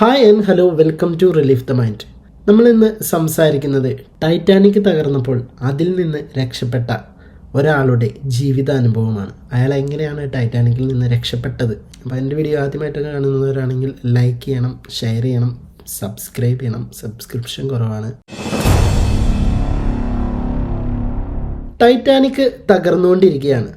Hi and hello welcome to relief the mind നമ്മൾ ഇന്ന് സംസാരിക്കുന്നത് ടൈറ്റാനിക് തകർന്നപ്പോൾ അതിൽ നിന്ന് രക്ഷപ്പെട്ട ഒരാളുടെ ജീവിതാനുഭവമാണ്. അയാൾ എങ്ങനെയാണ് ടൈറ്റാനിക്കിൽ നിന്ന് രക്ഷപ്പെട്ടത്? അപ്പോൾ എന്റെ വീഡിയോ ആദ്യമായിട്ട് കാണുന്നവരാണെങ്കിൽ ലൈക്ക് ചെയ്യണം ഷെയർ ചെയ്യണം സബ്സ്ക്രൈബ് ചെയ്യണം. സബ്സ്ക്രിപ്ഷൻ കുറവാണ്. ടൈറ്റാനിക് തകർന്നുകൊണ്ടിരിക്കുകയാണ്.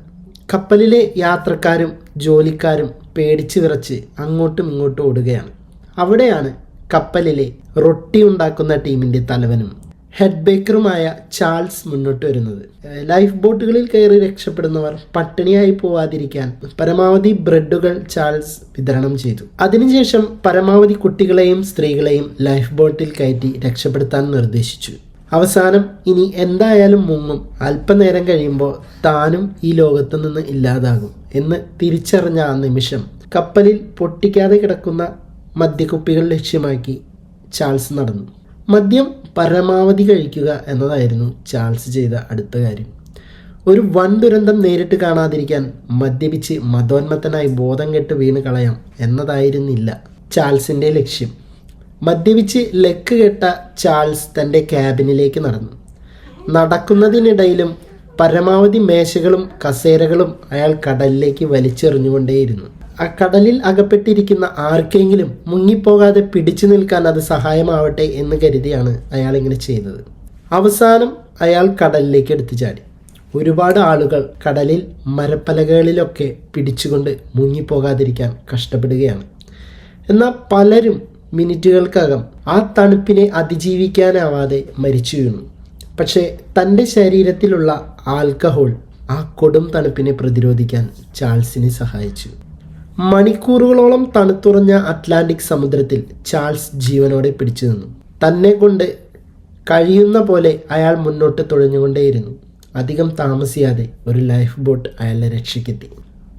കപ്പലിലെ യാത്രക്കാരും ജോലിക്കാരും പേടിച്ച് വിറച്ച് അങ്ങോട്ടും ഇങ്ങോട്ടും ഓടുകയാണ്. അവിടെയാണ് കപ്പലിലെ റൊട്ടി ഉണ്ടാക്കുന്ന ടീമിന്റെ തലവനും. ഹെഡ് ബേക്കറുമായ ചാൾസ് മുന്നോട്ട് വരുന്നത്. ലൈഫ് ബോട്ടുകളിൽ കയറി രക്ഷപ്പെടുന്നവർ പട്ടിണിയായി പോവാതിരിക്കാൻ പരമാവധി ബ്രെഡുകൾ ചാൾസ് വിതരണം ചെയ്തു. അതിനുശേഷം പരമാവധി കുട്ടികളെയും സ്ത്രീകളെയും ലൈഫ് ബോട്ടിൽ കയറ്റി രക്ഷപ്പെടുത്താൻ നിർദ്ദേശിച്ചു. അവസാനം ഇനി എന്തായാലും മുങ്ങും. അല്പനേരം കഴിയുമ്പോൾ താനും ഈ ലോകത്തു നിന്ന് ഇല്ലാതാകും എന്ന് തിരിച്ചറിഞ്ഞ ആ നിമിഷം കപ്പലിൽ പൊട്ടിക്കാതെ കിടക്കുന്ന മദ്യക്കുപ്പികൾ ലക്ഷ്യമാക്കി ചാൾസ് നടന്നു. മദ്യം പരമാവധി കഴിക്കുക എന്നതായിരുന്നു ചാൾസ് ചെയ്ത അടുത്ത കാര്യം. ഒരു വൻ ദുരന്തം നേരിട്ട് കാണാതിരിക്കാൻ മദ്യപിച്ച് മതോന്മത്തനായി ബോധം കെട്ട് വീണ് കളയാം എന്നതായിരുന്നില്ല ചാൾസിന്റെ ലക്ഷ്യം. മദ്യപിച്ച് ലെക്ക് കെട്ട ചാൾസ് തന്റെ ക്യാബിനിലേക്ക് നടന്നു. നടക്കുന്നതിനിടയിലും പരമാവധി മേശകളും കസേരകളും അയാൾ കടലിലേക്ക് വലിച്ചെറിഞ്ഞുകൊണ്ടേയിരുന്നു. ആ കടലിൽ അകപ്പെട്ടിരിക്കുന്ന ആർക്കെങ്കിലും മുങ്ങിപ്പോകാതെ പിടിച്ചു നിൽക്കാൻ അത് സഹായമാവട്ടെ എന്ന് കരുതിയാണ് അയാൾ ഇങ്ങനെ ചെയ്തത്. അവസാനം അയാൾ കടലിലേക്ക് എടുത്തു ചാടി. ഒരുപാട് ആളുകൾ കടലിൽ മരപ്പലകളിലൊക്കെ പിടിച്ചുകൊണ്ട് മുങ്ങിപ്പോകാതിരിക്കാൻ കഷ്ടപ്പെടുകയാണ്. എന്നാൽ പലരും മിനിറ്റുകൾക്കകം ആ തണുപ്പിനെ അതിജീവിക്കാനാവാതെ മരിച്ചു വീണു. പക്ഷേ തന്റെ ശരീരത്തിലുള്ള ആൽക്കഹോൾ ആ കൊടും തണുപ്പിനെ പ്രതിരോധിക്കാൻ ചാൾസിനെ സഹായിച്ചു. മണിക്കൂറുകളോളം തണുത്തുറഞ്ഞ അറ്റ്ലാന്റിക് സമുദ്രത്തിൽ ചാൾസ് ജീവനോടെ പിടിച്ചു നിന്നു. തന്നെ കൊണ്ട് കഴിയുന്ന പോലെ അയാൾ മുന്നോട്ട് തുഴഞ്ഞുകൊണ്ടേയിരുന്നു. അധികം താമസിയാതെ ഒരു ലൈഫ് ബോട്ട് അയാളെ രക്ഷയ്ക്കെത്തി.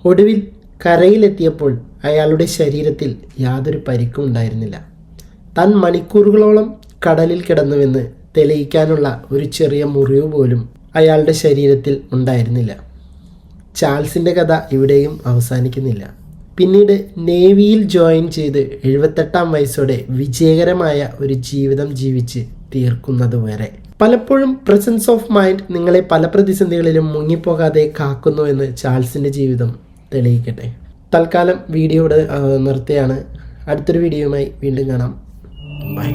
ഒടുവിൽ കരയിലെത്തിയപ്പോൾ അയാളുടെ ശരീരത്തിൽ യാതൊരു പരിക്കും ഉണ്ടായിരുന്നില്ല. തൻ മണിക്കൂറുകളോളം കടലിൽ കിടന്നുവെന്ന് തെളിയിക്കാനുള്ള ഒരു ചെറിയ മുറിവ് പോലും അയാളുടെ ശരീരത്തിൽ ഉണ്ടായിരുന്നില്ല. ചാൾസിന്റെ കഥ ഇവിടെയും അവസാനിക്കുന്നില്ല. പിന്നീട് നേവിയിൽ ജോയിൻ ചെയ്ത് എഴുപത്തെട്ടാം വയസ്സോടെ വിജയകരമായ ഒരു ജീവിതം ജീവിച്ച് തീർക്കുന്നത് വരെ പലപ്പോഴും പ്രസൻസ് ഓഫ് മൈൻഡ് നിങ്ങളെ പല പ്രതിസന്ധികളിലും മുങ്ങിപ്പോകാതെ കാക്കുന്നു എന്ന് ചാൾസിന്റെ ജീവിതം തെളിയിക്കട്ടെ. തൽക്കാലം വീഡിയോയുടെ നിർത്തിയാണ് അടുത്തൊരു വീഡിയോയുമായി വീണ്ടും കാണാം. ബൈ